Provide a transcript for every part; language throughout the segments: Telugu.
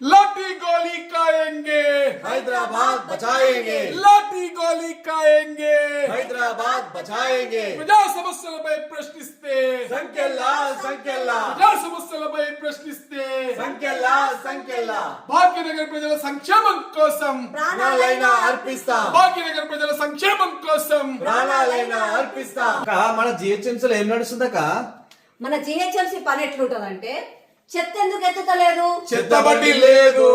लाठी गोली खाएंगे హైదరాబాద్ బచాయేంగే లాఠీ గోలీ కాయంగే హైదరాబాద్ బచాయేంగే ప్రజా సమస్యలపై ప్రశ్నిస్తే సంఖ్యల్లా సంఖ్యల్లా ప్రజా సమస్యలపై ప్రశ్నిస్తే సంఖ్యల్లా సంఖ్యల్లా భాగ్యనగర్ ప్రజల సంక్షేమం కోసం ప్రాణాలైనా అర్పిస్తాం భాగ్యనగర్ ప్రజల సంక్షేమం కోసం ప్రాణాలైనా అర్పిస్తాం మన జిహెచ్ఎంసీలో ఏం నడుస్తుందక్క మన జిహెచ్ఎంసీ పని ఎట్లుంటదంటే చెత్త ఎందుకు ఎత్తుతలేదు? చెత్తబడి లేదు.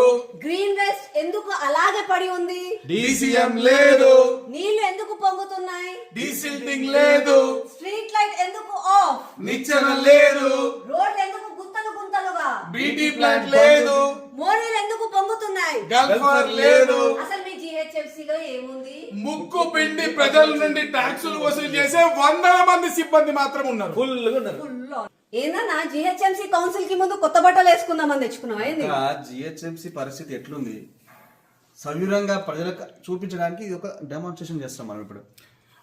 గ్రీన్ వేస్ట్ ఎందుకు అలాగే పడి ఉంది? డీసీఎం లేదు. నీళ్ళు ఎందుకు పొంగుతున్నాయి? డీసిల్టింగ్ లేదు. స్ట్రీట్ లైట్ ఎందుకు ఆఫ్? నిచ్చెన లేదు. రోడ్లు ఎందుకు గుంతలు గుంతలుగా? బీటీ ప్లాంట్ లేదు. మోరీలు ఎందుకు పొంగుతున్నాయి? గల్ఫర్ లేదు. అసలు మీ జిహెచ్ఎంసీ లో ఏముంది? ముక్కు పిండి ప్రజల నుండి ట్యాక్సులు వసూలు చేసే వందల మంది సిబ్బంది మాత్రం ఉన్నారు. ఫుల్ ఉన్నారు ఏందన్నా జిహెచ్ఎంసీ కౌన్సిల్ కి ముందు కొత్త బట్టలు వేసుకుందామని తెచ్చుకున్నావా ఏంది జిహెచ్ఎంసీ పరిస్థితి ఎట్లుంది సవివరంగా ప్రజలకు చూపించడానికి ఇది ఒక డెమాన్స్ట్రేషన్ చేస్తాం మనం ఇప్పుడు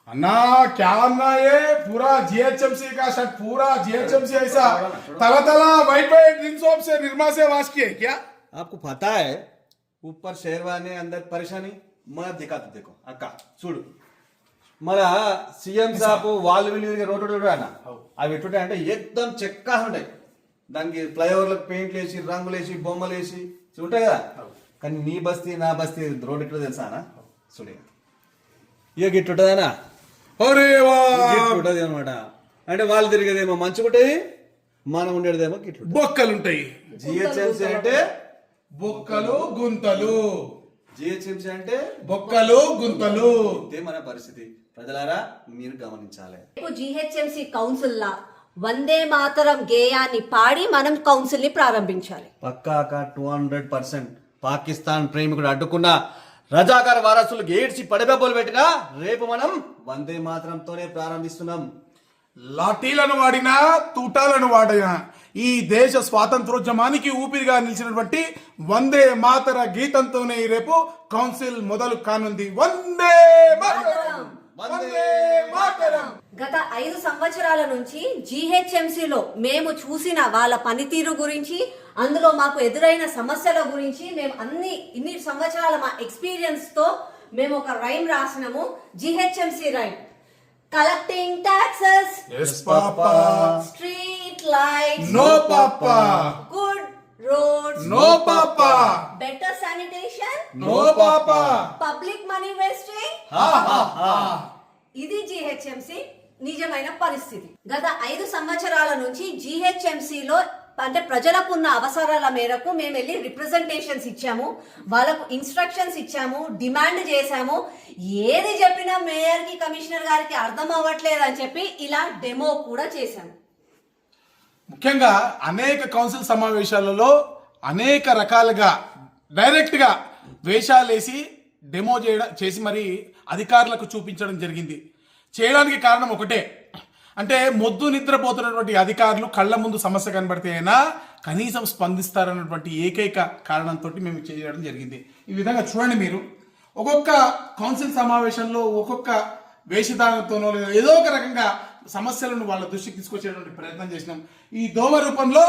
अन्ना क्या अन्ना ये पूरा जीएचएमसी का शर्ट पूरा जीएचएमसी ऐसा तला तला वाइट वाइट रिन सोप से निर्मा से वाश किए क्या आपको पता है ऊपर शेरवानी अंदर परेशानी मैं दिखाता देखो అక్క చూడు మన సీఎం సాపు వాళ్ళు వీళ్ళు రోడ్డు అన్న. అవి ఎటుంటాయి అంటే ఎద్దాం చెక్కాసి ఉంటాయి. దానికి ఫ్లైఓవర్లకు పెయింట్లు వేసి రంగులు వేసి బొమ్మలు వేసి ఉంటాయి కదా. కానీ నీ బస్తీ నా బస్తీ రోడ్డు ఎట్లా తెలుసా అన్న? చూడే ఇక. గిట్టుంటుందనా ఉంటుంది అనమాట అంటే వాళ్ళు తిరిగేదేమో మంచుకుంటాయి మనం ఉండేదేమో గిట్లు బొక్కలు ఉంటాయి జిహెచ్ఎంసీ అంటే బొక్కలు గుంతలు. జిహెచ్ఎంసీ అంటే బొక్కలు గుంతలు. ఇదే మన పరిస్థితి. ప్రజలారా మీరు గమనించాలి. రేపు జిహెచ్ఎంసీ కౌన్సిల్ లా వందే మాతరం గేయాన్ని పాడి మనం కౌన్సిల్ని ప్రారంభించాలి. పక్కాక టూ హండ్రెడ్ పర్సెంట్ పాకిస్తాన్ ప్రేమికుడు అడ్డుకున్న రజాకార్ వారసులు ఏడ్చి పడబెబ్బలు పెట్టినా రేపు మనం వందే మాత్రంతోనే ప్రారంభిస్తున్నాం. లాఠీలను వాడినా తూటాలను వాడినా ఈ దేశ స్వాతంత్రోద్యమానికి ఊపిరిగా నిలిచినటువంటి వందే మాతర గీతంతోనే రేపు కౌన్సిల్ మొదలు కానుంది. వందే గత ఐదు సంవత్సరాల నుంచి జీహెచ్ఎంసీలో మేము చూసిన వాళ్ళ పనితీరు గురించి అందులో మాకు ఎదురైన సమస్యల గురించి మేము అన్ని ఇన్ని సంవత్సరాల మా ఎక్స్పీరియన్స్తో మేము ఒక rhyme రాసినాము. GHMC rhyme. Collecting taxes yes papa street lights no papa good roads no papa better sanitation no papa public money wasting ఇది జిహెచ్ఎంసి నిజమైన పరిస్థితి. గత ఐదు సంవత్సరాల నుంచి GHMC లో అంటే ప్రజలకు ఉన్న అవసరాల మేరకు మేము వెళ్ళి రిప్రజెంటేషన్స్ ఇచ్చాము వాళ్ళకు ఇన్స్ట్రక్షన్స్ ఇచ్చాము డిమాండ్ చేశాము. ఏది చెప్పినా మేయర్కి కమిషనర్ గారికి అర్థం అవ్వట్లేదు అని చెప్పి ఇలా డెమో కూడా చేశాము. ముఖ్యంగా అనేక కౌన్సిల్ సమావేశాలలో అనేక రకాలుగా డైరెక్ట్గా వేషాలేసి డెమో చేయడం చేసి మరి అధికారులకు చూపించడం జరిగింది. చేయడానికి కారణం ఒకటే. అంటే మొద్దు నిద్రపోతున్నటువంటి అధికారులు కళ్ళ ముందు సమస్య కనబడితే అయినా కనీసం స్పందిస్తారన్నటువంటి ఏకైక కారణంతో మేము చేయడం జరిగింది. ఈ విధంగా చూడండి మీరు. ఒక్కొక్క కౌన్సిల్ సమావేశంలో ఒక్కొక్క వేషధారణతోనో లేదా ఏదో ఒక రకంగా సమస్యలను వాళ్ళ దృష్టికి తీసుకొచ్చేటువంటి ప్రయత్నం చేసినాం. ఈ దోమ రూపంలో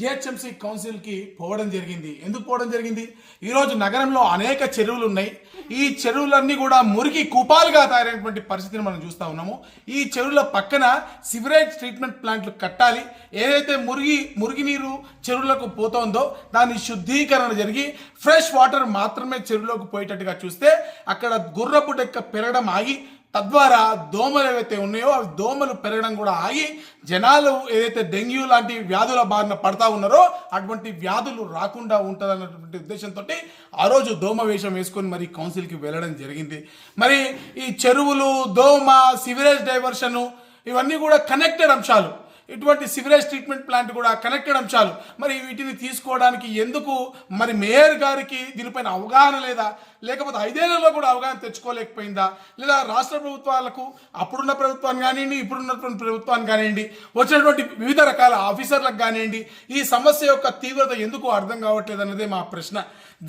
జిహెచ్ఎంసీ కౌన్సిల్కి పోవడం జరిగింది. ఎందుకు పోవడం జరిగింది? ఈరోజు నగరంలో అనేక చెరువులు ఉన్నాయి ఈ చెరువులన్నీ కూడా మురికి కుపాలుగా తయారైనటువంటి పరిస్థితిని మనం చూస్తూ ఉన్నాము. ఈ చెరువుల పక్కన సివరేజ్ ట్రీట్మెంట్ ప్లాంట్లు కట్టాలి. ఏదైతే మురిగి మురిగి నీరు చెరువులకు పోతోందో దాని శుద్ధీకరణ జరిగి ఫ్రెష్ వాటర్ మాత్రమే చెరువులోకి పోయేటట్టుగా చూస్తే అక్కడ గుర్రపు డెక్క పెరగడం ఆగి తద్వారా దోమలు ఏవైతే ఉన్నాయో అవి దోమలు పెరగడం కూడా ఆగి జనాలు ఏదైతే డెంగ్యూ లాంటి వ్యాధుల బారిన పడతా ఉన్నారో అటువంటి వ్యాధులు రాకుండా ఉంటుందన్నటువంటి ఉద్దేశంతో ఆ రోజు దోమ వేషం వేసుకొని మరి కౌన్సిల్కి వెళ్ళడం జరిగింది. మరి ఈ చెరువులు దోమ సివరేజ్ డైవర్షను ఇవన్నీ కూడా కనెక్టెడ్ అంశాలు. ఇటువంటి సివరేజ్ ట్రీట్మెంట్ ప్లాంట్ కూడా కనెక్టెడ్ అంశాలు మరి వీటిని తీసుకోవడానికి ఎందుకు? మరి మేయర్ గారికి దీనిపైన అవగాహన లేదా? లేకపోతే ఐదేళ్ళలో కూడా అవగాహన తెచ్చుకోలేకపోయిందా? లేదా రాష్ట్ర ప్రభుత్వాలకు అప్పుడున్న ప్రభుత్వాన్ని కానివ్వండి ఇప్పుడున్నటువంటి ప్రభుత్వాన్ని కానివ్వండి వచ్చినటువంటి వివిధ రకాల ఆఫీసర్లకు కానివ్వండి ఈ సమస్య యొక్క తీవ్రత ఎందుకు అర్థం కావట్లేదు అన్నదే మా ప్రశ్న.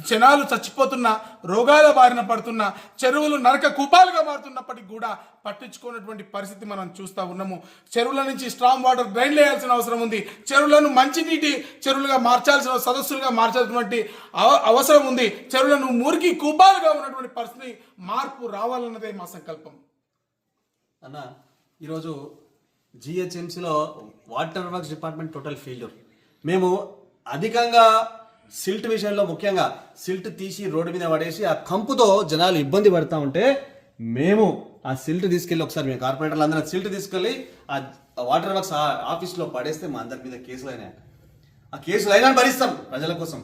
జనాలు చచ్చిపోతున్న రోగాల బారిన పడుతున్న చెరువులు నరక కూపాలుగా మారుతున్నప్పటికీ కూడా పట్టించుకున్నటువంటి పరిస్థితి మనం చూస్తూ ఉన్నాము. చెరువుల నుంచి స్ట్రాంగ్ వాటర్ డ్రైన్ వేయాల్సిన అవసరం ఉంది. చెరువులను మంచినీటి చెరువులుగా మార్చాల్సిన సదస్సులుగా మార్చాల్సినటువంటి అవ- అవసరం ఉంది. చెరువులను మురికి కూపాలుగా ఉన్నటువంటి పరిస్థితి మార్పు రావాలన్నదే మా సంకల్పం. అన్న ఈరోజు జిహెచ్ఎంసీలో water works department total failure. మేము అధికంగా సిల్ట్ విషయంలో ముఖ్యంగా సిల్ట్ తీసి రోడ్డు మీద పడేసి ఆ కంపుతో జనాలు ఇబ్బంది పడతా ఉంటే మేము ఆ సిల్ట్ తీసుకెళ్ళి ఒకసారి మేము కార్పొరేటర్లు అందరం సిల్ట్ తీసుకెళ్ళి ఆ వాటర్ వర్క్స్ ఆఫీస్లో పడేస్తే మా అందరి మీద కేసులు అయినాయి ఆ కేసులు అయినా భరిస్తాం ప్రజల కోసం.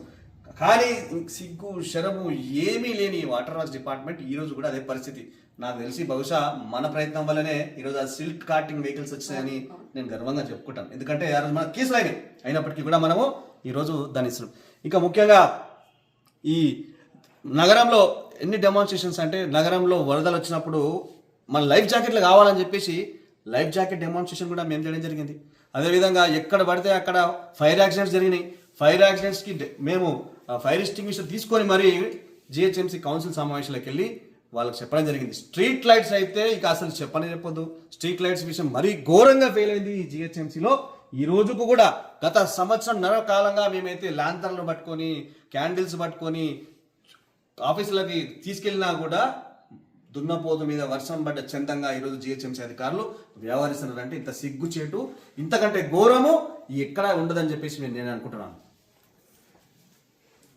కానీ సిగ్గు శరము ఏమీ లేని వాటర్ వర్క్స్ డిపార్ట్మెంట్ ఈ రోజు కూడా అదే పరిస్థితి. నాకు తెలిసి బహుశా మన ప్రయత్నం వల్లనే ఈరోజు ఆ సిల్క్ కార్టింగ్ వెహికల్స్ వచ్చాయని నేను గర్వంగా చెప్పుకుంటాను. ఎందుకంటే ఆ రోజు మన కేసులు అయినాయి. అయినప్పటికీ కూడా మనము ఈరోజు దాన్ని ఇస్తున్నాం. ఇంకా ముఖ్యంగా ఈ నగరంలో ఎన్ని డెమాన్స్ట్రేషన్స్ అంటే నగరంలో వరదలు వచ్చినప్పుడు మన లైఫ్ జాకెట్లు కావాలని చెప్పేసి లైఫ్ జాకెట్ డెమాన్స్ట్రేషన్ కూడా మేము చేయడం జరిగింది. అదేవిధంగా ఎక్కడ పడితే అక్కడ ఫైర్ యాక్సిడెంట్స్ జరిగినాయి. ఫైర్ యాక్సిడెంట్స్కి మేము ఫైర్ ఎస్టింగ్విషర్ తీసుకొని మరి జిహెచ్ఎంసీ కౌన్సిల్ సమావేశాలకు వెళ్ళి వాళ్ళకి చెప్పడం జరిగింది. స్ట్రీట్ లైట్స్ అయితే ఇక అసలు చెప్పనే చెప్పొద్దు. స్ట్రీట్ లైట్స్ విషయం మరీ ఘోరంగా ఫెయిల్ అయింది ఈ జిహెచ్ఎంసీలో ఈ రోజుకు కూడా గత సంవత్సరం నర కాలంగా మేమైతే ల్యాంతర్లు పట్టుకొని క్యాండిల్స్ పట్టుకొని ఆఫీసులకి తీసుకెళ్ళినా కూడా దున్నపోతు మీద వర్షం పడ్డ చందంగా ఈరోజు జిహెచ్ఎంసీ అధికారులు వ్యవహరిస్తున్నారంటే ఇంత సిగ్గుచేటు ఇంతకంటే ఘోరము ఎక్కడా ఉండదని చెప్పేసి నేను నేను అనుకుంటున్నాను.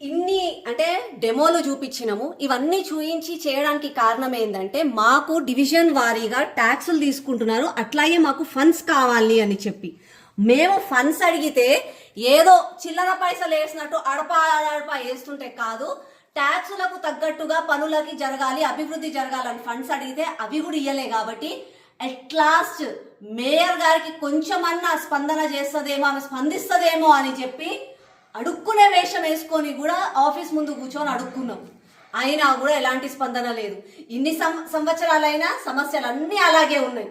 ఇన్ని అంటే డెమోలు చూపించినాము ఇవన్నీ చూయించి చేయడానికి కారణం ఏంటంటే మాకు డివిజన్ వారీగా ట్యాక్సులు తీసుకుంటున్నారు అట్లాగే మాకు ఫండ్స్ కావాలి అని చెప్పి. మేము ఫండ్స్ అడిగితే ఏదో చిల్లర పైసలు వేసినట్టు అడప అడప వేస్తుంటే కాదు ట్యాక్స్లకు తగ్గట్టుగా పనులకి జరగాలి అభివృద్ధి జరగాలని ఫండ్స్ అడిగితే అవి కూడా ఇయ్యలే కాబట్టి అట్ లాస్ట్ మేయర్ గారికి కొంచెమన్నా స్పందన చేస్తుందేమో ఆమె స్పందిస్తుందేమో అని చెప్పి అడుక్కునే వేషం వేసుకొని కూడా ఆఫీస్ ముందు కూర్చొని అడుక్కున్నాం. అయినా కూడా ఎలాంటి స్పందన లేదు. ఇన్ని సం సంవత్సరాలైనా సమస్యలు అన్నీ అలాగే ఉన్నాయి.